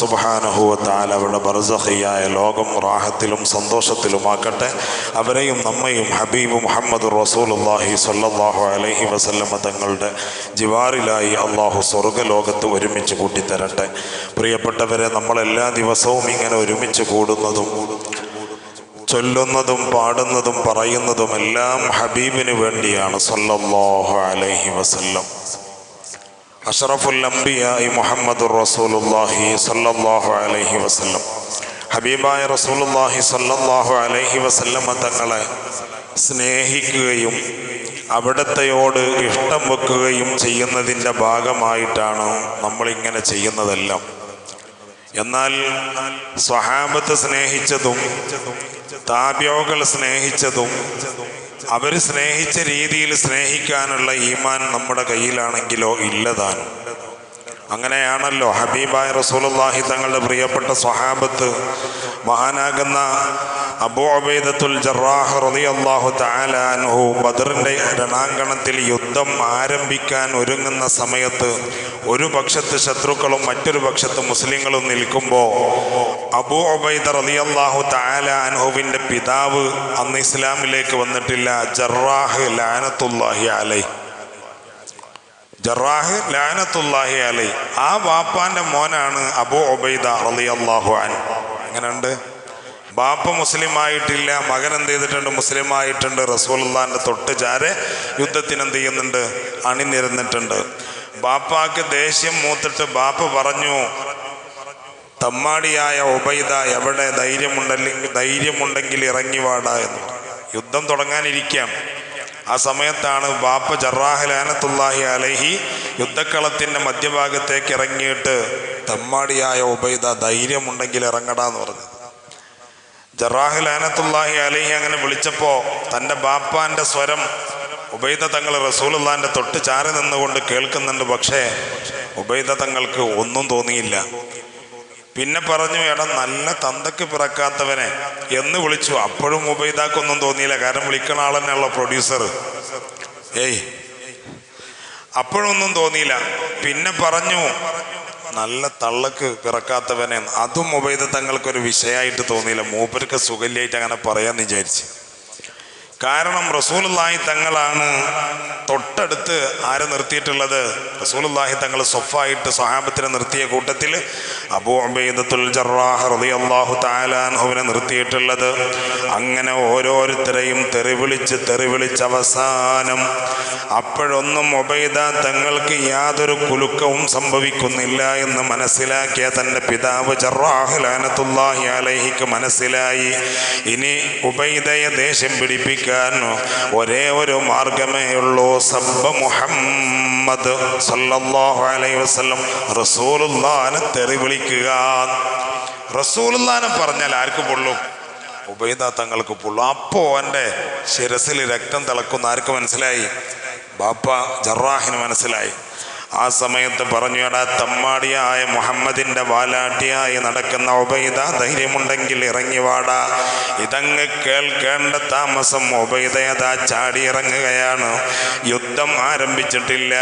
സുബഹാനഹുവത്താൽ അവരുടെ ബർസഹിയായ ലോകം റാഹത്തിലും സന്തോഷത്തിലുമാക്കട്ടെ. അവരെയും നമ്മയും ഹബീബ് മുഹമ്മദ് റസൂലുല്ലാഹി സല്ലാഹു അലഹി വസല്ലമ തങ്ങളുടെ ജിവാറിലായി അള്ളാഹു സ്വർഗലോകത്ത് ഒരുമിച്ച് കൂട്ടിത്തരട്ടെ. പ്രിയപ്പെട്ടവരെ നമ്മളെല്ലാ ദിവസവും ഇങ്ങനെ ഒരുമിച്ച് കൂടുന്നതും ചൊല്ലുന്നതും പാടുന്നതും പറയുന്നതും എല്ലാം ഹബീബിന് വേണ്ടിയാണ്. സല്ലല്ലാഹു അലൈഹി വസല്ലം. അഷറഫുൽ അംബിയായി മുഹമ്മദ് റസൂലുല്ലാഹി സല്ലല്ലാഹു അലൈഹി വസല്ലം. ഹബീബായ റസൂലുല്ലാഹി സല്ലല്ലാഹു അലൈഹി വസല്ലമ തങ്ങളെ സ്നേഹിക്കുകയും അവിടത്തെയോട് ഇഷ്ടം വെക്കുകയും ചെയ്യുന്നതിന്റെ ഭാഗമായിട്ടാണ് നമ്മളിങ്ങനെ ചെയ്യുന്നതെല്ലാം. എന്നാൽ സ്വഹാബത്ത് സ്നേഹിച്ചതും താപ്യോകൾ സ്നേഹിച്ചതും അവർ സ്നേഹിച്ച രീതിയിൽ സ്നേഹിക്കാനുള്ള ഈമാൻ നമ്മുടെ കയ്യിലാണെങ്കിലോ ഇല്ലതാൻ അങ്ങനെയാണല്ലോ ഹബീബായ റസൂലുള്ളാഹി തങ്ങളുടെ പ്രിയപ്പെട്ട സ്വഹാബത്ത് മഹാനാകുന്ന അബോബേദത്തുൽ ജറാഹ് റളിയല്ലാഹു തആല അൻഹു ബദറിന്റെ രണാങ്കണത്തിൽ യുദ്ധം ആരംഭിക്കാൻ ഒരുങ്ങുന്ന സമയത്ത് ഒരു പക്ഷത്ത് ശത്രുക്കളും മറ്റൊരു പക്ഷത്ത് മുസ്ലിങ്ങളും നിൽക്കുമ്പോൾ അബൂ ഉബൈദ റളിയല്ലാഹു തആല അൻഹുവിന്റെ പിതാവ് അന്ന് ഇസ്ലാമിലേക്ക് വന്നിട്ടില്ല. ജറാഹ് ലാനത്തുല്ലാഹി അലൈ. ജറാഹ് ലാനത്തുല്ലാഹി അലൈ. ആ വാപ്പാന്റെ മോനാണ് അബൂ ഒബൈദ റളിയല്ലാഹു അൻ എങ്ങനെയുണ്ട് ബാപ്പ മുസ്ലിം ആയിട്ടില്ല മകൻ എന്ത് ചെയ്തിട്ടുണ്ട്? മുസ്ലിം ആയിട്ടുണ്ട് റസൂലുള്ളാന്റെ തൊട്ട് ചാരെ യുദ്ധത്തിന് എന്ത് ചെയ്യുന്നുണ്ട്? അണിനിരന്നിട്ടുണ്ട്. ബാപ്പാക്ക് ദേഷ്യം മൂത്തിട്ട് ബാപ്പ പറഞ്ഞു തമ്മാടിയായ ഉബൈദ എവിടെ? ധൈര്യമുണ്ടല്ലെങ്കിൽ ധൈര്യമുണ്ടെങ്കിൽ ഇറങ്ങി വാടാ എന്ന്. യുദ്ധം തുടങ്ങാനിരിക്കാം ആ സമയത്താണ് ബാപ്പ ജറാഹ് ലാനത്തുല്ലാഹി അലഹി യുദ്ധക്കളത്തിന്റെ മധ്യഭാഗത്തേക്ക് ഇറങ്ങിയിട്ട് തെമ്മാടിയായ ഉബൈദ ധൈര്യമുണ്ടെങ്കിൽ ഇറങ്ങടാന്ന് പറഞ്ഞു. ജറാഹ് ലാനത്തുല്ലാഹി അലഹി അങ്ങനെ വിളിച്ചപ്പോൾ തന്റെ ബാപ്പാന്റെ സ്വരം ഉബൈദ തങ്ങൾ റസൂലുല്ലാന്റെ തൊട്ട് ചാരി നിന്നുകൊണ്ട് കേൾക്കുന്നുണ്ട് പക്ഷേ ഉബൈദ തങ്ങൾക്ക് ഒന്നും തോന്നിയില്ല. പിന്നെ പറഞ്ഞു എടാ നല്ല തന്തക്ക് പിറക്കാത്തവനെ. എന്ന് വിളിച്ചു. അപ്പോഴും ഉപയോഗിതാക്കൊന്നും തോന്നിയില്ല. കാരണം വിളിക്കണ ആൾ തന്നെയുള്ള പ്രൊഡ്യൂസർ ഏയ്. അപ്പോഴൊന്നും തോന്നിയില്ല. പിന്നെ പറഞ്ഞു നല്ല തള്ളക്ക് പിറക്കാത്തവനെ. അതും ഉബൈദ തങ്ങൾക്കൊരു വിഷയമായിട്ട് തോന്നിയില്ല. മൂപ്പർക്ക് സുഖല്യായിട്ട് അങ്ങനെ പറയാമെന്ന് വിചാരിച്ചു. കാരണം റസൂലുള്ളാഹി തങ്ങളാണ് തൊട്ടടുത്ത് ആരെ നിർത്തിയിട്ടുള്ളത്? റസൂലുള്ളാഹി തങ്ങൾ സൊഫായിട്ട് സഹാബത്തിനെ നിർത്തിയ കൂട്ടത്തിൽ അബൂ ഉബൈദത്തുൽ ജറാഹ് റളിയല്ലാഹു തആല അൻഹുവിനെ നിർത്തിയിട്ടുള്ളത്. അങ്ങനെ ഓരോരുത്തരെയും തെറിവിളിച്ച് തെറിവിളിച്ച് അവസാനം അപ്പോഴൊന്നും ഒബൈദ തങ്ങൾക്ക് യാതൊരു കുലുക്കവും സംഭവിക്കുന്നില്ല എന്ന് മനസ്സിലാക്കിയ തന്റെ പിതാവ് ജറാഹ് ലാനത്തുല്ലാഹി അലൈഹിക്ക് മനസ്സിലായി. ഇനി ഉബൈദയെ ദേഷ്യം പിടിപ്പിക്കാൻ ഒരേ ഒരു മാർഗമേ ഉള്ളൂ. സബ്ബ മുഹമ്മദ് സല്ലല്ലാഹു അലൈഹി വസല്ലം റസൂലുള്ളാനെ തെറി വിളിക്കുക റസൂലുള്ളാനെ പറഞ്ഞാൽ ആർക്ക് പൊള്ളും? ഉബൈദ തങ്ങൾക്ക് പൊള്ളും. അപ്പോൾ എന്റെ ശിരസിൽ രക്തം തിളക്കുന്ന ആർക്ക് മനസ്സിലായി? ബാപ്പ ജറാഹിന് മനസ്സിലായി. ആ സമയത്ത് പറഞ്ഞു എടാ തമ്മാടിയായ മുഹമ്മദിന്റെ വാലാട്ടിയായി നടക്കുന്ന ഒബൈദ ധൈര്യമുണ്ടെങ്കിൽ ഇറങ്ങി വാടാ. ഇതങ്ങ് കേൾക്കേണ്ട താമസം ഒബൈദയതാ ചാടി ഇറങ്ങുകയാണ്. യുദ്ധം ആരംഭിച്ചിട്ടില്ല.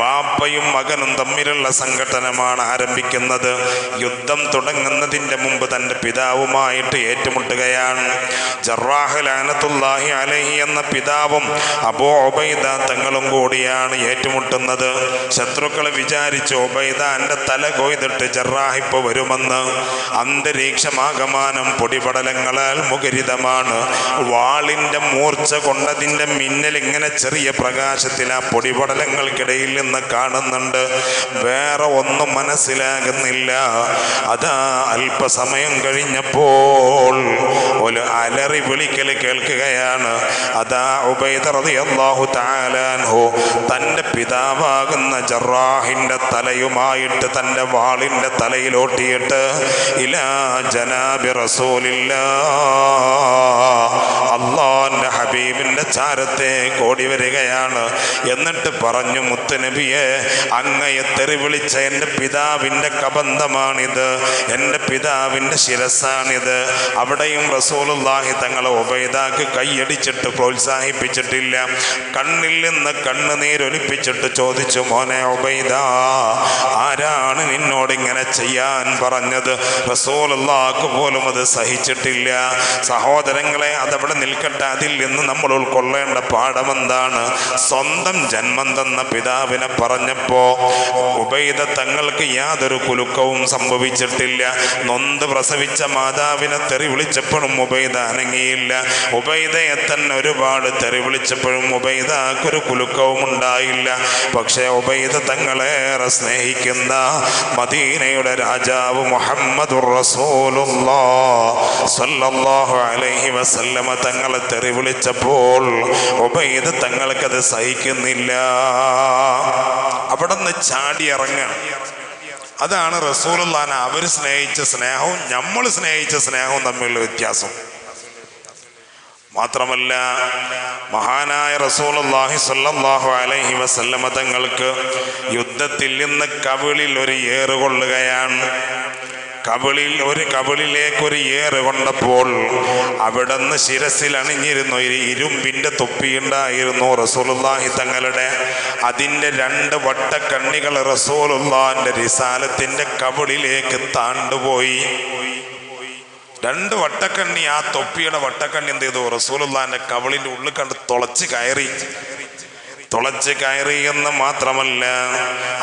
ബാപ്പയും മകനും തമ്മിലുള്ള സംഘടനമാണ് ആരംഭിക്കുന്നത്. യുദ്ധം തുടങ്ങുന്നതിന്റെ മുമ്പ് തന്റെ പിതാവുമായിട്ട് ഏറ്റുമുട്ടുകയാണ്. ജറാഹ് ലാനത്തുല്ലാഹി അലഹി എന്ന പിതാവും അബോ ഒബൈദ തങ്ങളും കൂടിയാണ് ഏറ്റുമുട്ടുന്നത്. ശത്രുക്കൾ വിചാരിച്ചു ഒബൈദ എന്റെ തല കൊയ്തിട്ട് ജറാഹിപ്പ് വരുമെന്ന് അന്തരീക്ഷമാകമാനം പൊടിപടലങ്ങളാൽ മുഖരിതമാണ്. വാളിന്റെ മൂർച്ച കൊണ്ടതിന്റെ മിന്നൽ ഇങ്ങനെ ചെറിയ പ്രകാശത്തിൽ ആ പൊടിപടലങ്ങൾക്കിടയിൽ നിന്ന് കാണുന്നുണ്ട്. വേറെ ഒന്നും മനസ്സിലാകുന്നില്ല. അതാ അല്പസമയം കഴിഞ്ഞപ്പോൾ ഒരു അലറി വിളിക്കൽ കേൾക്കുകയാണ്. അതാ ഉബൈദ റളിയല്ലാഹു തആലാൻഹു തന്റെ പിതാവാകുന്ന ജറാഹിന്റെ തലയുമായിട്ട് തന്റെ വാളിന്റെ തലയിലോട്ടിയിട്ട് ഇലാ ജനാബി റസൂലില്ല. അള്ളാന്റെ ഹബീബിന്റെ ചാരത്തെ കോടി വരികയാണ്. എന്നിട്ട് പറഞ്ഞു മുത്തുനബിയെ അങ്ങയെ തെറി വിളിച്ച എന്റെ പിതാവിന്റെ കബന്ധമാണിത്. എന്റെ പിതാവിന്റെ ശിരസാണിത് അവിടെയും റസൂലുള്ളാഹി തങ്ങളെ ഉബൈദാക്ക് കൈയടിച്ചിട്ട് പ്രോത്സാഹിപ്പിച്ചിട്ടില്ല. കണ്ണിൽ നിന്ന് കണ്ണുനീരൊലിപ്പിച്ചിട്ട് ചോദിച്ചു മോനെ ഉബൈദ ആരാണ് നിന്നോട് ഇങ്ങനെ ചെയ്യാൻ പറഞ്ഞത്? റസൂലുള്ളാഹ്ക്ക് പോലും അത് സഹിച്ചിട്ടില്ല. സഹോദരങ്ങളെ അതവിടെ നിൽക്കട്ടെ. അതിൽ നിന്ന് നമ്മൾ ഉൾക്കൊള്ളേണ്ട പാഠമെന്താണ് സ്വന്തം ജന്മം തന്ന പിതാവിനെ പറഞ്ഞപ്പോ ഉബൈദ തങ്ങൾക്ക് യാതൊരു കുലുക്കവും സംഭവിച്ചിട്ടില്ല. നൊന്ത് പ്രസവിച്ച മാതാവിനെ തെറി വിളിച്ചപ്പോഴും ഉബൈദ അനങ്ങിയില്ല. ഉബൈദയെ തന്നെ ഒരുപാട് തെറി വിളിച്ചപ്പോഴും ഉബൈദക്കൊരു കുലുക്കവും ഉണ്ടായില്ല. പക്ഷേ ഉബൈദ തങ്ങളേറെ സ്നേഹിക്കുന്ന മദീനയുടെ രാജാവ് സ്വല്ലല്ലാഹു അലൈഹി വസല്ലമ തങ്ങളെ തെറി വിളിച്ചപ്പോൾ ഉബൈദ് തങ്ങൾക്കത് സഹിക്കുന്നില്ല. അവിടെ നിന്ന് ചാടി ഇറങ്ങാണ് അതാണ് റസൂലുള്ളാനെ അവർ സ്നേഹിച്ച സ്നേഹവും നമ്മൾ സ്നേഹിച്ച സ്നേഹവും തമ്മിലുള്ള വ്യത്യാസം. മാത്രമല്ല മഹാനായ റസൂലുള്ളാഹി സല്ലാഹു അലൈഹി വസല്ലമ തങ്ങൾക്ക് യുദ്ധത്തിൽ നിന്ന് കവിളിൽ ഒരു ഏറ് കൊള്ളുകയാണ്. കവിളിൽ ഒരു കവിളിലേക്ക് ഒരു ഏറ് കൊണ്ടപ്പോൾ അവിടുന്ന് ശിരസിൽ അണിഞ്ഞിരുന്നു. ഒരു ഇരുമ്പിന്റെ തൊപ്പിയുണ്ടായിരുന്നു റസൂലുല്ലാഹി തങ്ങളുടെ. അതിന്റെ രണ്ട് വട്ടക്കണ്ണികൾ റസൂലുല്ലാന്റെ റിസാലത്തിന്റെ കവിളിലേക്ക് താണ്ടുപോയി. രണ്ട് വട്ടക്കണ്ണി ആ തൊപ്പിയുടെ വട്ടക്കണ്ണി എന്ത് ചെയ്തു? റസൂലുള്ളാന്റെ കവളിന്റെ ഉള്ളിൽ കണ്ട് തുളച്ച് കയറി. തുളച്ച് കയറി എന്ന് മാത്രമല്ല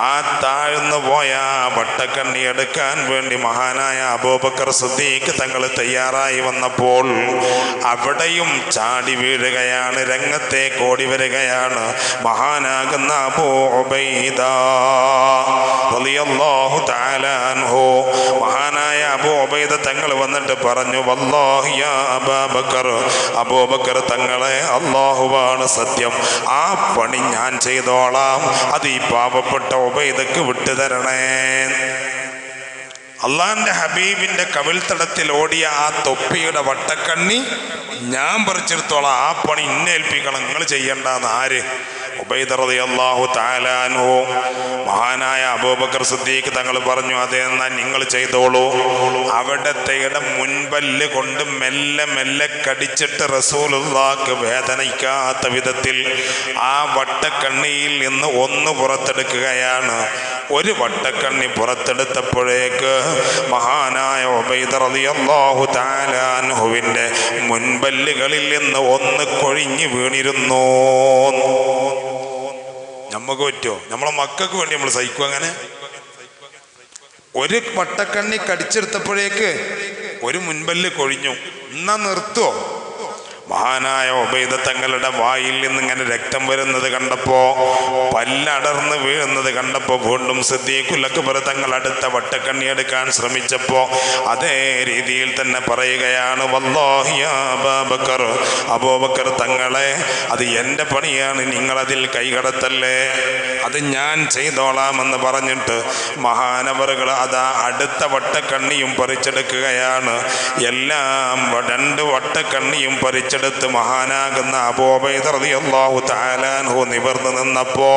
ആ താഴ്ന്നു പോയ വട്ടക്കണ്ണി എടുക്കാൻ വേണ്ടി മഹാനായ അബൂബക്കർ സിദ്ദീഖ് തങ്ങൾ തയ്യാറായി വന്നപ്പോൾ അവിടെയും ചാടി വീഴുകയാണ് രംഗത്തെ ഓടി വരികയാണ് മഹാനാകുന്ന അൻഹു. മഹാനായ ഉബൈദ തങ്ങൾ വന്നിട്ട് പറഞ്ഞു അബൂബക്കർ തങ്ങളെ അള്ളാഹുവാണ് സത്യം. ആ പണി ഞാൻ ചെയ്തോളാം. അത് ഈ പാവപ്പെട്ട ഉബൈദക്ക് വിട്ടുതരണേ അള്ളാഹിന്റെ ഹബീബിന്റെ കവിൾത്തടത്തിൽ ഓടിയ ആ തൊപ്പിയുടെ വട്ടക്കണ്ണി ഞാൻ പറിച്ചെടുത്തോളാം. ആ പണി ഇന്നേൽപ്പിക്കണം നിങ്ങൾ ചെയ്യേണ്ടെന്ന് ആര്? ഉബൈദറതി അള്ളാഹു താലാനോ മഹാനായ അബൂബക്കർ സിദ്ദീഖ് തങ്ങൾ പറഞ്ഞു അതെന്നാ നിങ്ങൾ ചെയ്തോളൂ. അവിടത്തെയുടെ മുൻപല്ല് കൊണ്ട് മെല്ലെ മെല്ലെ കടിച്ചിട്ട് റസൂലുള്ളാക്ക് വേദനിക്കാത്ത വിധത്തിൽ ആ വട്ടക്കണ്ണിയിൽ നിന്ന് ഒന്ന് പുറത്തെടുക്കുകയാണ്. ഒരു വട്ടക്കണ്ണി പുറത്തെടുത്തപ്പോഴേക്ക് മഹാനായ അള്ളാഹു താലാൻഹുവിന്റെ മുൻപല്ലുകളിൽ നിന്ന് ഒന്ന് കൊഴിഞ്ഞു വീണിരുന്നു. നമുക്ക് പറ്റുമോ നമ്മളെ മക്കൾക്ക് വേണ്ടി നമ്മൾ സഹിക്കും അങ്ങനെ? ഒരു വട്ടക്കണ്ണി കടിച്ചെടുത്തപ്പോഴേക്ക് ഒരു മുൻപല്ല് കൊഴിഞ്ഞു. എന്നാ നിർത്തുവോ? മഹാനായ ഉബൈദ തങ്ങളുടെ വായിൽ നിന്ന് ഇങ്ങനെ രക്തം വരുന്നത് കണ്ടപ്പോ പല്ലടർന്ന് വീഴുന്നത് കണ്ടപ്പോ വീണ്ടും സിദ്ദീഖുലക്ബർ തങ്ങൾ അടുത്ത വട്ടക്കണ്ണി എടുക്കാൻ ശ്രമിച്ചപ്പോ അതേ രീതിയിൽ തന്നെ പറയുകയാണ് വല്ലാഹി യാ അബൂബക്കർ തങ്ങളെ അത് എന്റെ പണിയാണ് നിങ്ങളതിൽ കൈകടത്തല്ലേ? അത് ഞാൻ ചെയ്തോളാമെന്ന് പറഞ്ഞിട്ട് മഹാനവറുകൾ അതാ അടുത്ത വട്ടക്കണ്ണിയും പറിച്ചെടുക്കുകയാണ്. എല്ലാം രണ്ട് വട്ടക്കണ്ണിയും പറിച്ചെടുത്ത് മഹാനാകുന്ന അബോബൈദറിയാഹു താലാൻഹു നിവർന്നു നിന്നപ്പോ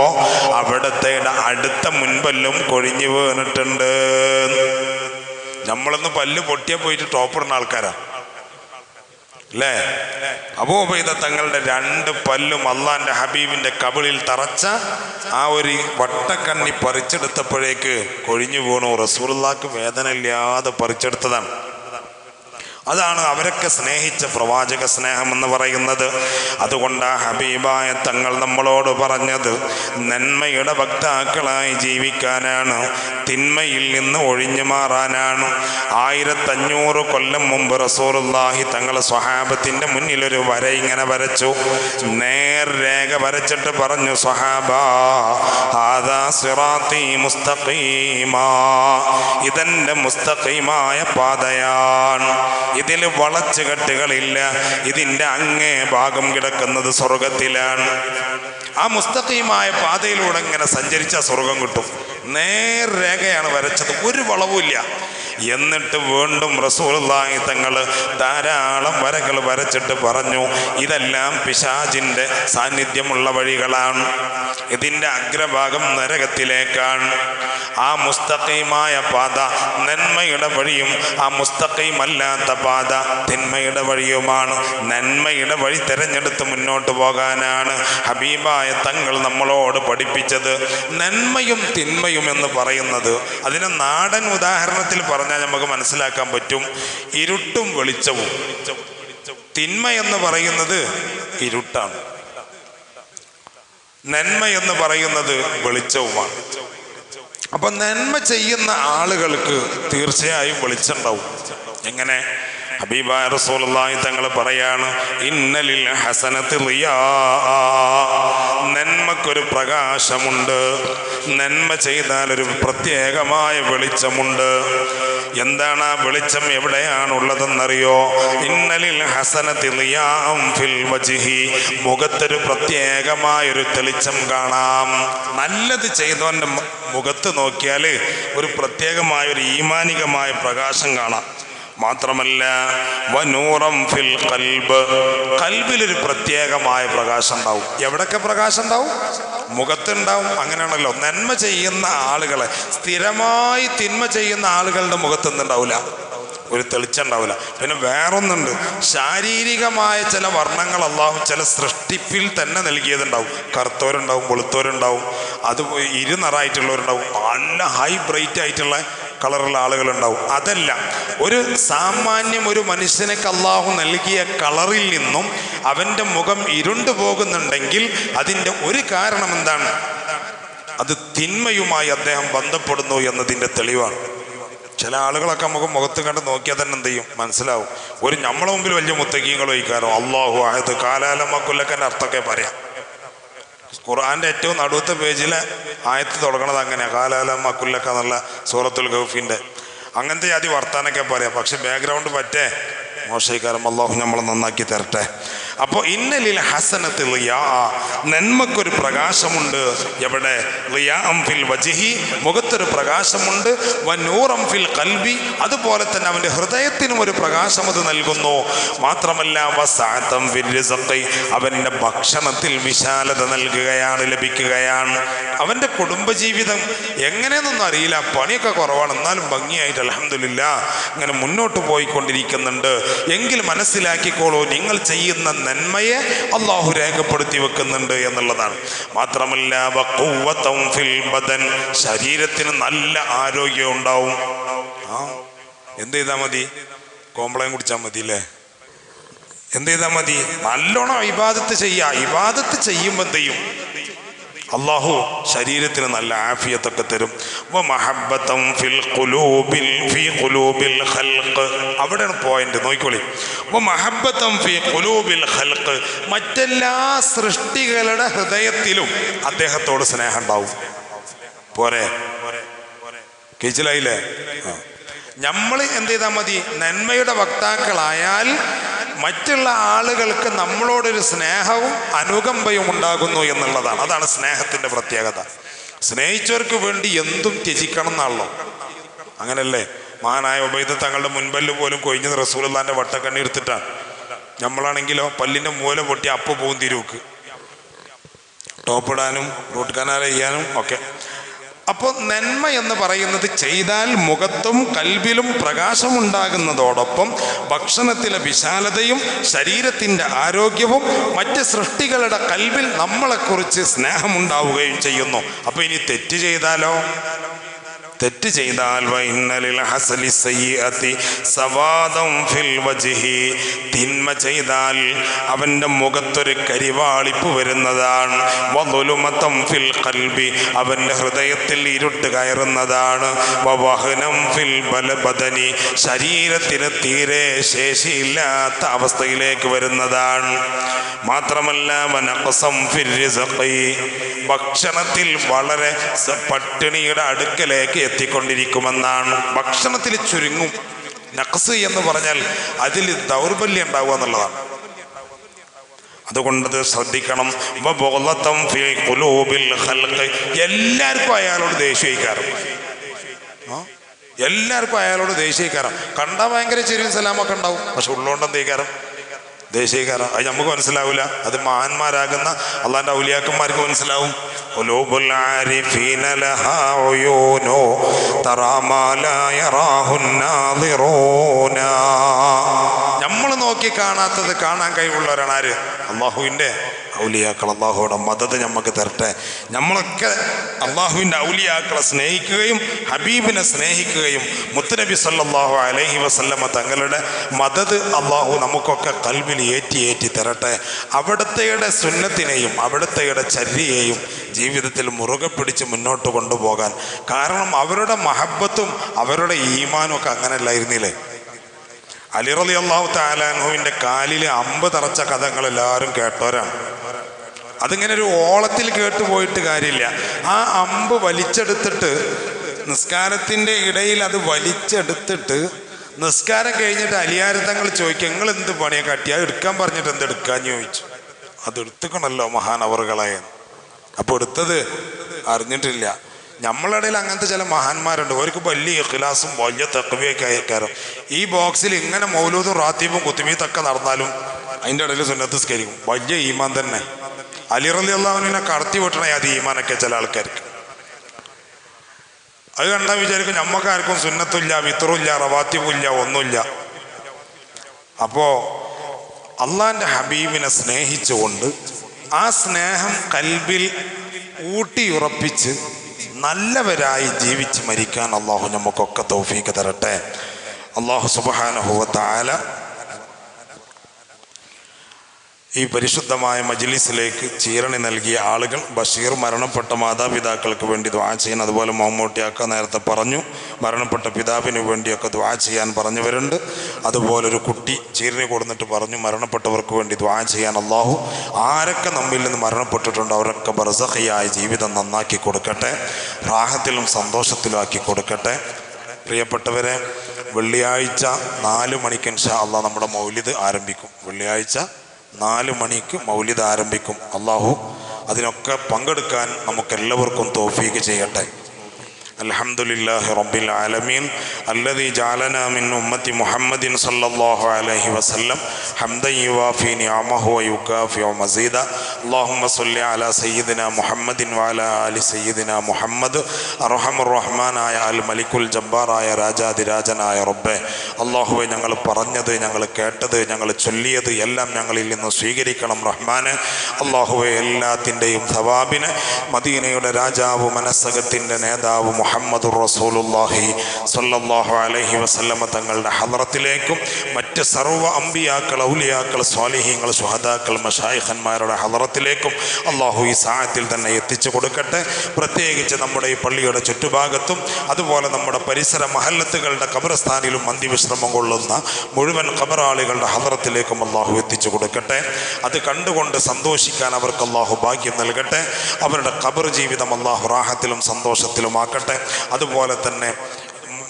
അവിടത്തെ അടുത്ത മുൻപല്ലും കൊഴിഞ്ഞു വീണിട്ടുണ്ട്. നമ്മളൊന്ന് പല്ല് പൊട്ടിയാ പോയിട്ട് ടോപ്പിടുന്ന ആൾക്കാരാ. അല്ലേ അബൂബൈദ തങ്ങളുടെ രണ്ട് പല്ലും അള്ളാന്റെ ഹബീബിന്റെ കബിളിൽ തറച്ച ആ ഒരു വട്ടക്കണ്ണി പറിച്ചെടുത്തപ്പോഴേക്ക് കൊഴിഞ്ഞു വീണു. റസൂലുള്ളാക്ക് വേദന ഇല്ലാതെ പറിച്ചെടുത്തതാണ്. അതാണ് അവരൊക്കെ സ്നേഹിച്ച പ്രവാചക സ്നേഹം എന്ന് പറയുന്നത്. അതുകൊണ്ട് ഹബീബായ തങ്ങൾ നമ്മളോട് പറഞ്ഞത് നന്മയുടെ ഭക്താക്കളായി ജീവിക്കാനാണ് തിന്മയിൽ നിന്ന് ഒഴിഞ്ഞു മാറാനാണ്. ആയിരത്തഞ്ഞൂറ് കൊല്ലം മുമ്പ് റസൂറുല്ലാഹി തങ്ങൾ സ്വഹാബത്തിന്റെ മുന്നിലൊരു വര ഇങ്ങനെ വരച്ചു. നേർ രേഖ വരച്ചിട്ട് പറഞ്ഞു സ്വഹാബ ഇതെന്റെ സിറാത്തി മുസ്തഖീമാ. മുസ്തഖീമായ പാതയാണ്. ഇതിൽ വളച്ചുകെട്ടുകളില്ല. ഇതിന്റെ അങ്ങേ ഭാഗം കിടക്കുന്നത് സ്വർഗത്തിലാണ് ആ മുസ്തഖീമായ പാതയിലൂടെ ഇങ്ങനെ സഞ്ചരിച്ച സ്വർഗം കിട്ടും. നേർരേഖയാണ് വരച്ചത്. ഒരു വളവുമില്ല. എന്നിട്ട് വീണ്ടും റസൂലുള്ളാഹി തങ്ങൾ ധാരാളം വരകൾ വരച്ചിട്ട് പറഞ്ഞു ഇതെല്ലാം പിശാചിന്റെ സാന്നിധ്യമുള്ള വഴികളാണ്. ഇതിന്റെ അഗ്രഭാഗം നരകത്തിലേക്കാണ്. ആ മുസ്തഖീമായ പാത നന്മയുടെ വഴിയും ആ മുസ്തഖീമല്ലാത്ത പാത തിന്മയുടെ വഴിയുമാണ്. നന്മയുടെ വഴി തിരഞ്ഞെടുത്ത് മുന്നോട്ട് പോകാനാണ് ഹബീബായ തങ്ങൾ നമ്മളോട് പഠിപ്പിച്ചത്. നന്മയും തിന്മയും എന്ന് പറയുന്നത് അതിന് നാടൻ ഉദാഹരണത്തിൽ പറഞ്ഞാൽ നമുക്ക് മനസ്സിലാക്കാൻ പറ്റും ഇരുട്ടും വെളിച്ചവും. തിന്മ എന്ന് പറയുന്നത് ഇരുട്ടാണ്. നന്മ എന്ന് പറയുന്നത് വെളിച്ചവുമാണ്. അപ്പൊ നന്മ ചെയ്യുന്ന ആളുകൾക്ക് തീർച്ചയായും വെളിച്ചമുണ്ടാവും എങ്ങനെ? ഹബീബായ റസൂലുള്ളാഹി തങ്ങൾ പറയാണ് ഇന്നലിൽ ഹസനത്ത് റിയാ. നന്മക്കൊരു പ്രകാശമുണ്ട് നന്മ ചെയ്താൽ ഒരു പ്രത്യേകമായ വെളിച്ചമുണ്ട്. എന്താണ് ആ വെളിച്ചം എവിടെയാണ് ഉള്ളതെന്നറിയോ ഇന്നലിൽ ഹസനത്തിൽ ഫിൽ വജ്ഹി. മുഖത്തൊരു പ്രത്യേകമായ ഒരു തെളിച്ചം കാണാം. നല്ലത് ചെയ്തവന്റെ മുഖത്ത് നോക്കിയാൽ ഒരു പ്രത്യേകമായ ഒരു ഈമാനികമായ പ്രകാശം കാണാം. മാത്രമല്ല വനൂറം ഫിൽ കൽബ് കൽബിലൊരു പ്രത്യേകമായ പ്രകാശം ഉണ്ടാവും എവിടൊക്കെ പ്രകാശം ഉണ്ടാവും മുഖത്തുണ്ടാവും. അങ്ങനെയാണല്ലോ. നന്മ ചെയ്യുന്ന ആളുകളെ സ്ഥിരമായി തിന്മ ചെയ്യുന്ന ആളുകളുടെ മുഖത്തൊന്നും ഉണ്ടാവില്ല. ഒരു തെളിച്ചുണ്ടാവില്ല പിന്നെ വേറൊന്നുണ്ട്. ശാരീരികമായ ചില വർണങ്ങൾ ചില സൃഷ്ടിപ്പിൽ തന്നെ നൽകിയതുണ്ടാവും. കറുത്തവരുണ്ടാവും വെളുത്തവരുണ്ടാവും. അത് ഇരുനിറായിട്ടുള്ളവരുണ്ടാവും നല്ല ഹൈ ബ്രൈറ്റ് ആയിട്ടുള്ള കളറുള്ള ആളുകളുണ്ടാവും. അതല്ല ഒരു സാമാന്യം ഒരു മനുഷ്യനക്ക് അള്ളാഹു നൽകിയ കളറിൽ നിന്നും അവന്റെ മുഖം ഇരുണ്ടു പോകുന്നുണ്ടെങ്കിൽ അതിന്റെ ഒരു കാരണം എന്താണ്? അത് തിന്മയുമായി അദ്ദേഹം ബന്ധപ്പെടുന്നു എന്നതിന്റെ തെളിവാണ്. ചില ആളുകളൊക്കെ നമുക്ക് മുഖത്ത് കണ്ട് നോക്കിയാൽ തന്നെ എന്ത് ചെയ്യും? മനസ്സിലാവും. ഒരു നമ്മളെ മുമ്പിൽ വലിയ മുത്തക്കീങ്ങൾ വഹിക്കാറോ അള്ളാഹു ആയത് കാലാലമ്മക്കുല്ലക്കന്റെ അർത്ഥമൊക്കെ പറയാം. ഖുർആന്റെ ഏറ്റവും നടുവത്തെ പേജിലെ ആയത്ത് തുടങ്ങണത് അങ്ങനെയാ. കാലാലമ്മക്കുല്ലക്ക എന്നുള്ള സൂറത്തുൽ ഗൗഫിന്റെ. അങ്ങനത്തെ ആദ്യം വർത്താനൊക്കെ പറയാം. പക്ഷെ ബാക്ക്ഗ്രൗണ്ട് പറ്റേ? മോശക്കാരം അള്ളാഹു നമ്മളെ നന്നാക്കി തരട്ടെ. അപ്പോൾ ഇന്നലിൽ ഹസനത്ത് റിയാ നന്മക്കൊരു പ്രകാശമുണ്ട്. എവിടെ? റിയാ ഫിൽ വജിഹി മുഖത്തൊരു പ്രകാശമുണ്ട്. വനൂറം ഫിൽ കൽബി അതുപോലെ തന്നെ അവന്റെ ഹൃദയത്തിനും ഒരു പ്രകാശം അത് നൽകുന്നു. മാത്രമല്ല വസാത്തം അവന്റെ ഭക്ഷണത്തിൽ വിശാലത നൽകുകയാണ് ലഭിക്കുകയാണ്. അവന്റെ കുടുംബജീവിതം എങ്ങനെയെന്നൊന്നും അറിയില്ല. പണിയൊക്കെ കുറവാണ്. എന്നാലും ഭംഗിയായിട്ട് അലഹമില്ല ഇങ്ങനെ മുന്നോട്ട് പോയിക്കൊണ്ടിരിക്കുന്നുണ്ട്. എങ്കിൽ മനസ്സിലാക്കിക്കോളൂ നിങ്ങൾ ചെയ്യുന്ന നന്മയെ അള്ളാഹു രേഖപ്പെടുത്തി വെക്കുന്നുണ്ട് എന്നുള്ളതാണ്. മാത്രമല്ല ഫിൽ ബദൻ ശരീരത്തിന് നല്ല ആരോഗ്യം ഉണ്ടാവും. ആ എന്ത് ചെയ്താൽ മതി? കോംപ്ലൈൻ കുടിച്ചാൽ മതി അല്ലേ? എന്ത് ചെയ്താൽ മതി? നല്ലോണം ഇബാദത്ത് ചെയ്യുക ഇബാദത്ത് ചെയ്യുമ്പോൾ എന്ത് അള്ളാഹു ശരീരത്തിന് നല്ല ആഫിയത്തൊക്കെ തരും. അവിടെയാണ് പോയിന്റ് നോക്കിക്കോളി. മറ്റെല്ലാ സൃഷ്ടികളുടെ ഹൃദയത്തിലും അദ്ദേഹത്തോട് സ്നേഹം ഉണ്ടാവും. പോരെ? കേച്ചിലായില്ലേ? നമ്മൾ എന്ത് ചെയ്താൽ മതി? നന്മയുടെ വക്താക്കളായാൽ മറ്റുള്ള ആളുകൾക്ക് നമ്മളോടൊരു സ്നേഹവും അനുകമ്പയും ഉണ്ടാകുന്നു എന്നുള്ളതാണ്. അതാണ് സ്നേഹത്തിന്റെ പ്രത്യേകത. സ്നേഹിച്ചവർക്ക് വേണ്ടി എന്തും ത്യജിക്കണം എന്നാണല്ലോ. അങ്ങനല്ലേ? മഹാനായ ഉപൈദ തങ്ങളുടെ മുൻപല്ല് പോലും കൊഴിഞ്ഞത് റസൂലുള്ളാന്റെ വട്ടക്കണ്ണി എടുത്തിട്ടാണ്. നമ്മളാണെങ്കിലോ പല്ലിന്റെ മൂല പൊട്ടി അപ്പ് പോകും തിരുവുക്ക് ടോപ്പിടാനും റൂട്ട് കനാൽ ചെയ്യാനും ഒക്കെ. അപ്പോൾ നന്മ എന്ന് പറയുന്നത് ചെയ്താൽ മുഖത്തും കൽവിലും പ്രകാശമുണ്ടാകുന്നതോടൊപ്പം ഭക്ഷണത്തിലെ വിശാലതയും ശരീരത്തിന്റെ ആരോഗ്യവും മറ്റ് സൃഷ്ടികളുടെ കൽവിൽ നമ്മളെക്കുറിച്ച് സ്നേഹമുണ്ടാവുകയും ചെയ്യുന്നു. അപ്പോൾ ഇനി തെറ്റ് ചെയ്താലോ? തെറ്റ് ചെയ്താൽ സവാദം ഫിൽ വജിഹി. തിന്മ ചെയ്താൽ അവന്റെ മുഖത്തൊരു കരിവാളിപ്പ് വരുന്നതാണ്. ഫിൽ ഖൽബി. അവന്റെ ഹൃദയത്തിൽ ഇരുട്ട് കയറുന്നതാണ്. ഫിൽ ബലബദനി. ശരീരത്തിന് തീരെ ശേഷിയില്ലാത്ത അവസ്ഥയിലേക്ക് വരുന്നതാണ്. മാത്രമല്ല ഫിൽ ഭക്ഷണത്തിൽ വളരെ പട്ടിണിയുടെ അടുക്കലേക്ക് എത്തിക്കൊണ്ടിരിക്കുമെന്നാണ്. ഭക്ഷണത്തിൽ ചുരുങ്ങും. നക്സ് എന്ന് പറഞ്ഞാൽ അതിൽ ദൗർബല്യം ഉണ്ടാവുക എന്നുള്ളതാണ്. അതുകൊണ്ട് ശ്രദ്ധിക്കണം. എല്ലാവർക്കും അയാളോട് ദേഷ്യക്കാരം എല്ലാവർക്കും അയാളോട് ദേഷ്യക്കാരം കണ്ടാൽ ഭയങ്കര ചെറിയ സലാമൊക്കെ ഉണ്ടാവും. പക്ഷെ ഉള്ളോണ്ടെന്ത് എന്തേക്കാരം ദേശീയക്കാരൻ അത് നമുക്ക് മനസ്സിലാവില്ല അത് മഹാന്മാരാകുന്ന അള്ളാന്റെ ഔലിയാക്കന്മാർക്ക് മനസ്സിലാവും. ഖുലൂബുൽ നോക്കി കാണാത്തത് കാണാൻ കഴിവുള്ളവരാണ് ആര്? അള്ളാഹുവിന്റെ ഔലിയാക്കൾ. അള്ളാഹുവിടെ മദത് നമുക്ക് തരട്ടെ. നമ്മളൊക്കെ അള്ളാഹുവിന്റെ ഔലിയാക്കളെ സ്നേഹിക്കുകയും ഹബീബിനെ സ്നേഹിക്കുകയും മുത്തനബി സല്ലാഹു അലഹി വസല്ലമ തങ്ങളുടെ മദത് അള്ളാഹു നമുക്കൊക്കെ കൽവിൽ ഏറ്റി ഏറ്റി തരട്ടെ. അവിടുത്തെയുടെ സുന്നത്തിനെയും അവിടുത്തെയുടെ ചര്യയെയും ജീവിതത്തിൽ മുറുകെ പിടിച്ച് മുന്നോട്ട് കൊണ്ടുപോകാൻ. കാരണം അവരുടെ മഹബത്തും അവരുടെ ഈമാനും ഒക്കെ അങ്ങനെയല്ലായിരുന്നില്ലേ? അലിറലി അള്ളാഹു താലാൻഹുവിന്റെ കാലിൽ അമ്പ് തറച്ച കഥകൾ എല്ലാവരും കേട്ടവരാണ്. അതിങ്ങനെ ഒരു ഓളത്തിൽ കേട്ട് പോയിട്ട് കാര്യമില്ല. ആ അമ്പ് വലിച്ചെടുത്തിട്ട് നിസ്കാരത്തിന്റെ ഇടയിൽ അത് വലിച്ചെടുത്തിട്ട് നിസ്കാരം കഴിഞ്ഞിട്ട് അലിയാരത്തങ്ങൾ ചോദിക്കും നിങ്ങൾ എന്ത് പണിയെ കാട്ടി അത് എടുക്കാൻ പറഞ്ഞിട്ട് എന്ത് എടുക്കാന്ന് ചോദിച്ചു. അത് എടുത്തുക്കണല്ലോ മഹാനവറുകളെ. അപ്പോൾ എടുത്തത് അറിഞ്ഞിട്ടില്ല. നമ്മളുടെ ഇടയിൽ അങ്ങനത്തെ ചില മഹാന്മാരുണ്ട്. അവർക്ക് വലിയ ഇഖ്ലാസും വലിയ തെക്കവിയൊക്കെ ആയിരിക്കാറ്. ഈ ബോക്സിൽ ഇങ്ങനെ മൗലൂദും റാത്തീബും കുത്തിമീത്തൊക്കെ നടന്നാലും അതിന്റെ ഇടയിൽ സുന്നത്ത് സ്കരിക്കും വലിയ ഈമാൻ തന്നെ. അലിറലി അള്ളാഹുവിനെ കടത്തി വിട്ടണേ അത് ഈമാനൊക്കെ ചില ആൾക്കാർക്ക്. അത് കണ്ടാൽ വിചാരിക്കും നമ്മക്കാർക്കും സുന്നത്തില്ല വിത്തറുമില്ല റവാത്തിബുമില്ല ഒന്നുമില്ല അപ്പോൾ അള്ളാന്റെ ഹബീബിനെ സ്നേഹിച്ചുകൊണ്ട് ആ സ്നേഹം കൽബിൽ ഊട്ടിയുറപ്പിച്ച് നല്ലവരായി ജീവിച്ച് മരിക്കാൻ അള്ളാഹു നമുക്കൊക്കെ തൗഫീക്ക് തരട്ടെ. അള്ളാഹു സുബാനഹുവത്തായ ഈ പരിശുദ്ധമായ മജ്ലിസിലേക്ക് ചീരണി നൽകിയ ആളുകൾ ബഷീർ മരണപ്പെട്ട മാതാപിതാക്കൾക്ക് വേണ്ടി ദ്വാ ചെയ്യാൻ അതുപോലെ മമ്മൂട്ടിയാക്ക നേരത്തെ പറഞ്ഞു മരണപ്പെട്ട പിതാവിന് വേണ്ടിയൊക്കെ ദ്വാ ചെയ്യാൻ പറഞ്ഞവരുണ്ട്. അതുപോലെ ഒരു കുട്ടി ചീരണി കൊടുന്നിട്ട് പറഞ്ഞു മരണപ്പെട്ടവർക്ക് വേണ്ടി ദ്വാ ചെയ്യാൻ അള്ളാഹു ആരൊക്കെ നമ്മിൽ നിന്ന് മരണപ്പെട്ടിട്ടുണ്ടോ അവരൊക്കെ ബർസഖിയായ ജീവിതം നന്നാക്കി കൊടുക്കട്ടെ റാഹത്തിലും സന്തോഷത്തിലും ആക്കി കൊടുക്കട്ടെ. പ്രിയപ്പെട്ടവരെ വെള്ളിയാഴ്ച നാല് മണിക്ക് ഇൻഷാ അള്ളാഹ് നമ്മുടെ മൗലിദ് ആരംഭിക്കും. വെള്ളിയാഴ്ച നാല് മണിക്ക് മൗലിദ് ആരംഭിക്കും. അള്ളാഹു അതിനൊക്കെ പങ്കെടുക്കാൻ നമുക്കെല്ലാവർക്കും തോഫീക്ക് ചെയ്യട്ടെ. الحمد لله رب العالمين الذي جعلنا من أمة محمد صلى الله عليه وسلم حمدا يوافي نعمه ويكافئ مزيدا اللهم صل على سيدنا محمد وعلى آل سيدنا محمد അർഹം റഹ്മാനായ അൽ മലിക്കുൽ ജബ്ബാറായ രാജാതിരാജനായ റബ്ബെ അള്ളാഹുവെ ഞങ്ങൾ പറഞ്ഞത് ഞങ്ങൾ കേട്ടത് ഞങ്ങൾ ചൊല്ലിയത് എല്ലാം ഞങ്ങളിൽ നിന്ന് സ്വീകരിക്കണം റഹ്മാന് അള്ളാഹുവെ എല്ലാത്തിൻ്റെയും സവാബിന് മദീനയുടെ രാജാവ് മനസ്സകത്തിൻ്റെ നേതാവ് മുഹമ്മദ് റസൂലുല്ലാഹി സല്ലല്ലാഹു അലൈഹി വസല്ലമ തങ്ങളുടെ ഹലറത്തിലേക്കും മറ്റ് സർവ അമ്പിയാക്കൾ ഔലിയാക്കൾ സ്വാലിഹീങ്ങൾ സുഹദാക്കൾ മഷായിഖന്മാരുടെ ഹലറത്തിലേക്കും അള്ളാഹു ഈ സാഹത്തിൽ തന്നെ എത്തിച്ചു കൊടുക്കട്ടെ. പ്രത്യേകിച്ച് നമ്മുടെ ഈ പള്ളിയുടെ ചുറ്റുഭാഗത്തും അതുപോലെ നമ്മുടെ പരിസര മഹല്ലത്തുകളുടെ ഖബർസ്ഥാനിലും അന്തിവിശ്രമം കൊള്ളുന്ന മുഴുവൻ ഖബറാളികളുടെ ഹലറത്തിലേക്കും അള്ളാഹു എത്തിച്ചു കൊടുക്കട്ടെ. അത് കണ്ടുകൊണ്ട് സന്തോഷിക്കാൻ അവർക്ക് അള്ളാഹു ഭാഗ്യം നൽകട്ടെ. അവരുടെ ഖബർ ജീവിതം അള്ളാഹു റാഹത്തിലും സന്തോഷത്തിലുമാക്കട്ടെ. അതുപോലെ തന്നെ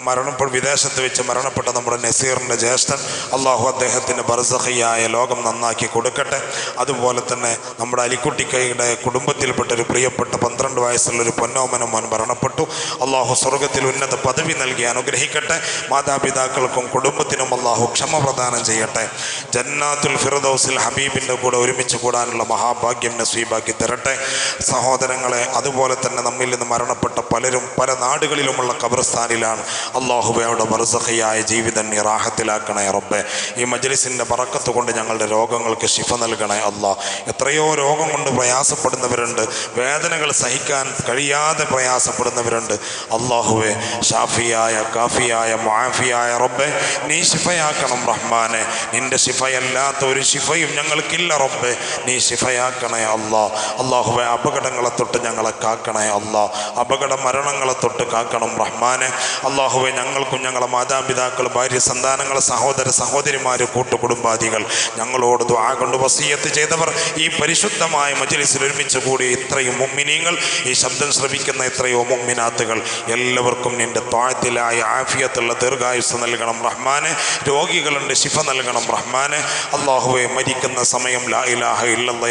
മരണപ്പെട്ട വിദേശത്ത് വെച്ച് മരണപ്പെട്ട നമ്മുടെ നസീറിന്റെ ജ്യേഷ്ഠൻ അള്ളാഹു അദ്ദേഹത്തിന്റെ ബർസഖിയായ ലോകം നന്നാക്കി കൊടുക്കട്ടെ. അതുപോലെ തന്നെ നമ്മുടെ അലിക്കുട്ടിക്കൈയുടെ കുടുംബത്തിൽപ്പെട്ട ഒരു പ്രിയപ്പെട്ട പന്ത്രണ്ട് വയസ്സുള്ളൊരു പൊന്നോമന മോൻ മരണപ്പെട്ടു. അള്ളാഹു സ്വർഗത്തിൽ ഉന്നത പദവി നൽകി അനുഗ്രഹിക്കട്ടെ. മാതാപിതാക്കൾക്കും കുടുംബത്തിനും അള്ളാഹു ക്ഷമ പ്രദാനം ചെയ്യട്ടെ. ജന്നാത്തുൽ ഫിറദൌസിൽ ഹബീബിന്റെ കൂടെ ഒരുമിച്ച് കൂടാനുള്ള മഹാഭാഗ്യം നസീബാക്കി തരട്ടെ. സഹോദരങ്ങളെ അതുപോലെ തന്നെ നമ്മിൽ നിന്ന് മരണപ്പെട്ട പലരും പല നാടുകളിലുമുള്ള ഖബർസ്ഥാനിലാണ്. അള്ളാഹുബെ അവിടെ ബർസഖിയായ ജീവിതം നീ റാഹത്തിലാക്കണേ റബ്ബെ. ഈ മജ്ലിസിന്റെ പറക്കത്ത് കൊണ്ട് ഞങ്ങളുടെ രോഗങ്ങൾക്ക് ശിഫ നൽകണേ അള്ളാ. എത്രയോ രോഗം കൊണ്ട് പ്രയാസപ്പെടുന്നവരുണ്ട്. വേദനകൾ സഹിക്കാൻ കഴിയാതെ പ്രയാസപ്പെടുന്നവരുണ്ട്. അള്ളാഹുവെ ഷാഫിയായ കാഫിയായ മാഫിയായ റബ്ബെ നീ ശിഫയാക്കണം റഹ്മാനെ. നിന്റെ ശിഫയല്ലാത്ത ഒരു ശിഫയും ഞങ്ങൾക്കില്ല റബ്ബെ. നീ ശിഫയാക്കണേ അള്ളാ. അള്ളാഹുവെ അപകടങ്ങളെ തൊട്ട് ഞങ്ങളെ കാക്കണേ അള്ളാ. അപകട മരണങ്ങളെ തൊട്ട് കാക്കണം റഹ്മാനെ. അള്ളാഹുവെ അള്ളാഹുവെ ഞങ്ങൾക്കും ഞങ്ങളെ മാതാപിതാക്കൾ ഭാര്യ സന്താനങ്ങൾ സഹോദര സഹോദരിമാർ കൂട്ടുകുടുംബാദികൾ ഞങ്ങളോട് ദ്വാ കൊണ്ട് വസീയത്ത് ചെയ്തവർ ഈ പരിശുദ്ധമായ മജ്ലിസിൽ ഒരുമിച്ച് കൂടി ഇത്രയും മുമ്മിനീങ്ങൾ ഈ ശബ്ദം ശ്രവിക്കുന്ന എത്രയോ മുമ്മിനാത്തുകൾ എല്ലാവർക്കും നിന്റെ താഴ്ത്തിലായ ആഫിയത്തുള്ള ദീർഘായുസ് നൽകണം റഹ്മാന് രോഗികളുണ്ട് ശിഫ നൽകണം റഹ്മാന്. അള്ളാഹുവെ മരിക്കുന്ന സമയം ലാ ഇലാഹ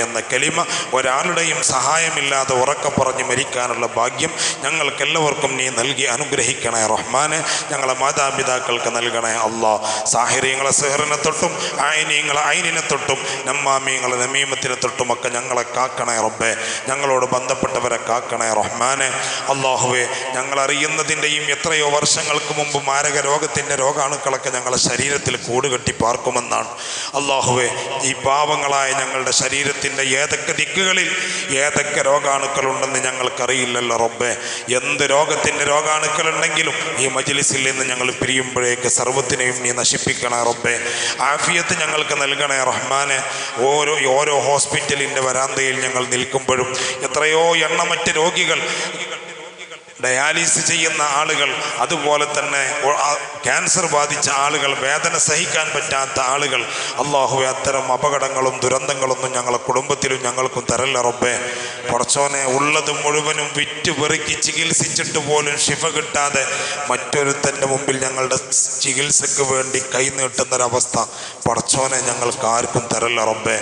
എന്ന കലിമ ഒരാളുടെയും സഹായമില്ലാതെ ഉറക്കം പറഞ്ഞ് മരിക്കാനുള്ള ഭാഗ്യം ഞങ്ങൾക്കെല്ലാവർക്കും നീ നൽകി അനുഗ്രഹിക്കണേ റഹ്മാന്. ഞങ്ങളെ മാതാപിതാക്കൾക്ക് നൽകണേ അള്ളാ സാഹിര്യങ്ങളെ സെഹറിനെ തൊട്ടും ആയിനീങ്ങളെ ഐനിനെ തൊട്ടും നമ്മാമിയങ്ങളെ നമീമത്തിനെ തൊട്ടുമൊക്കെ ഞങ്ങളെ കാക്കണേ റബ്ബേ. ഞങ്ങളോട് ബന്ധപ്പെട്ടവരെ കാക്കണേ റഹ്മാനെ. അള്ളാഹുവെ ഞങ്ങളറിയുന്നതിന്റെയും എത്രയോ വർഷങ്ങൾക്ക് മുമ്പ് മാരക രോഗത്തിന്റെ രോഗാണുക്കളൊക്കെ ഞങ്ങളെ ശരീരത്തിൽ കൂടുകെട്ടി പാർക്കുമെന്നാണ്. അള്ളാഹുവെ ഈ പാവങ്ങളായ ഞങ്ങളുടെ ശരീരത്തിന്റെ ഏതൊക്കെ ദിക്കുകളിൽ ഏതൊക്കെ രോഗാണുക്കളുണ്ടെന്ന് ഞങ്ങൾക്കറിയില്ലല്ലോ റബ്ബേ. എന്ത് രോഗത്തിന്റെ രോഗാണുക്കളുണ്ടെങ്കിലും ഈ മജ്ലിസിൽ നിന്ന് ഞങ്ങൾ പിരിയുമ്പോഴേക്ക് സർവത്തിനെയും നീ നശിപ്പിക്കണേ റബ്ബേ. ആഫിയത്ത് ഞങ്ങൾക്ക് നൽകണേ റഹ്മാനെ. ഓരോ ഓരോ ഹോസ്പിറ്റലിന്റെ വരാന്തയിൽ ഞങ്ങൾ നിൽക്കുമ്പോഴും എത്രയോ എണ്ണമറ്റ രോഗികൾ ഡയാലിസിസ് ചെയ്യുന്ന ആളുകൾ അതുപോലെ തന്നെ ക്യാൻസർ ബാധിച്ച ആളുകൾ വേദന സഹിക്കാൻ പറ്റാത്ത ആളുകൾ. അള്ളാഹു അത്തരം അപകടങ്ങളും ദുരന്തങ്ങളൊന്നും ഞങ്ങളെ കുടുംബത്തിലും ഞങ്ങൾക്കും തരല്ല റബ്ബേ. കുറച്ചോനെ ഉള്ളത് മുഴുവനും വിറ്റ് പെറുക്കി ചികിത്സിച്ചിട്ട് പോലും ശിഫ കിട്ടാതെ മറ്റൊരുത്തന്റെ മുമ്പിൽ ഞങ്ങളുടെ ചികിത്സയ്ക്ക് വേണ്ടി കൈനീട്ടുന്നൊരവസ്ഥ പടച്ചോനെ ഞങ്ങൾക്ക് ആർക്കും തരല്ല റബ്ബേ.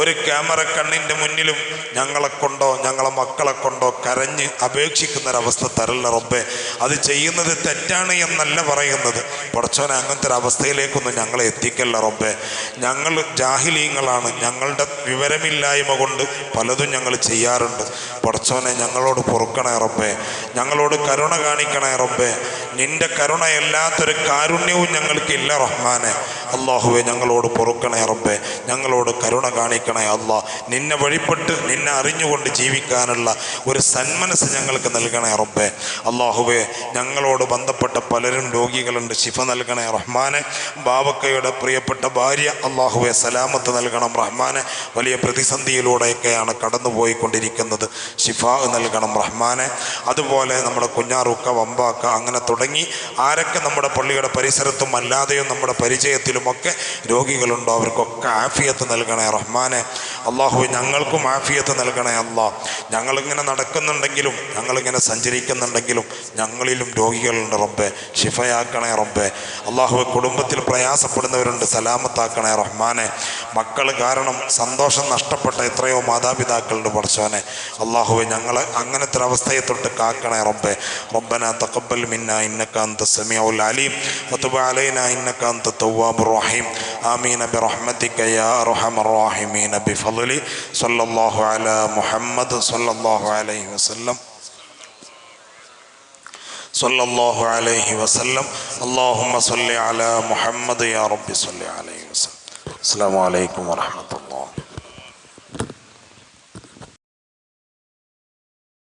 ഒരു ക്യാമറ കണ്ണിന്റെ മുന്നിലും ഞങ്ങളെ കൊണ്ടോ ഞങ്ങളെ മക്കളെ കൊണ്ടോ കരഞ്ഞ് അപേക്ഷിക്കുന്നൊരവസ്ഥ തരല്ല റബ്ബേ അത് ചെയ്യുന്നത് തെറ്റാണ് എന്നല്ല പറയുന്നത്. പടച്ചോനെ അങ്ങനത്തെ ഒരു അവസ്ഥയിലേക്കൊന്നും ഞങ്ങളെ എത്തിക്കല്ല റബ്ബേ. ഞങ്ങൾ ജാഹിലീങ്ങളാണ്. ഞങ്ങളുടെ വിവരമില്ലായ്മ കൊണ്ട് പലതും ഞങ്ങൾ ചെയ്യാറുണ്ട്. പടച്ചോനെ ഞങ്ങളോട് പൊറുക്കണേ റബ്ബേ. ഞങ്ങളോട് കരുണ കാണിക്കണേ റബ്ബേ. നിന്റെ കരുണയല്ലാത്തൊരു കാരുണ്യവും ഞങ്ങൾക്കില്ല റഹ്മാനെ. അള്ളാഹുവെ ഞങ്ങളോട് പൊറുക്കണേ റബ്ബേ. ഞങ്ങളോട് കരുണ കാണിക്കണേ അള്ളാഹ് നിന്നെ വഴിപ്പെട്ട് നിന്നെ അറിഞ്ഞുകൊണ്ട് ജീവിക്കാനുള്ള ഒരു സന്മനസ് ഞങ്ങൾക്ക് നൽകണേ റബ്ബേ. അള്ളാഹുവെ ഞങ്ങളോട് ബന്ധപ്പെട്ട പലരും രോഗികളുണ്ട്. ശിഫ നൽകണേ റഹ്മാനെ. ബാബക്കയുടെ പ്രിയപ്പെട്ട ഭാര്യ അള്ളാഹുവെ സലാമത്ത് നൽകണം റഹ്മാനെ. വലിയ പ്രതിസന്ധിയിലൂടെയൊക്കെയാണ് കടന്നുപോയിക്കൊണ്ടിരിക്കുന്നത്. ശിഫ നൽകണം റഹ്മാനെ. അതുപോലെ നമ്മുടെ കുഞ്ഞാറുക്ക വമ്പാക്ക അങ്ങനെ തുടങ്ങി ആരൊക്കെ നമ്മുടെ പള്ളിയുടെ പരിസരത്തും അല്ലാതെയും നമ്മുടെ പരിചയത്തിലുമൊക്കെ രോഗികളുണ്ടോ അവർക്കൊക്കെ ആഫിയത്ത് നൽകണേ റഹ്മാനെ. അള്ളാഹു ഞങ്ങൾക്കും ആഫിയത്ത് നൽകണേ അല്ലാ ഞങ്ങളിങ്ങനെ നടക്കുന്നുണ്ടെങ്കിലും ഞങ്ങളിങ്ങനെ കഴിക്കുന്നുണ്ടെങ്കിലും ഞങ്ങളിലും രോഗികളുണ്ട് റബ്ബെ. ഷിഫയാക്കണേ റബ്ബെ. അള്ളാഹു കുടുംബത്തിൽ പ്രയാസപ്പെടുന്നവരുണ്ട്. സലാമത്താക്കണേ റഹ്മാനെ. മക്കൾ കാരണം സന്തോഷം നഷ്ടപ്പെട്ട എത്രയോ മാതാപിതാക്കളുടെ പഠിച്ചവനെ. അള്ളാഹുവെ ഞങ്ങളെ അങ്ങനത്തെ ഒരു അവസ്ഥയെ തൊട്ട് കാക്കണേ റബ്ബെ. റബ്ബന തക്കബൽ മിന്ന ഇന്നക്കാന്ത സമിയഉൽ അലീം. വതുബ അലൈന ഇന്നക്കാന്ത തവ്വാബുർ റഹീം. ആമീന ബിറഹ്മതിക യാ അർഹമർ റഹീമീൻ. ബിഫളി സല്ലല്ലാഹു അലാ മുഹമ്മദ് സല്ലല്ലാഹു അലൈഹി വസല്ലം. صلى الله عليه وسلم اللهم صل على محمد يا رب صل عليه وسلم السلام عليكم ورحمة الله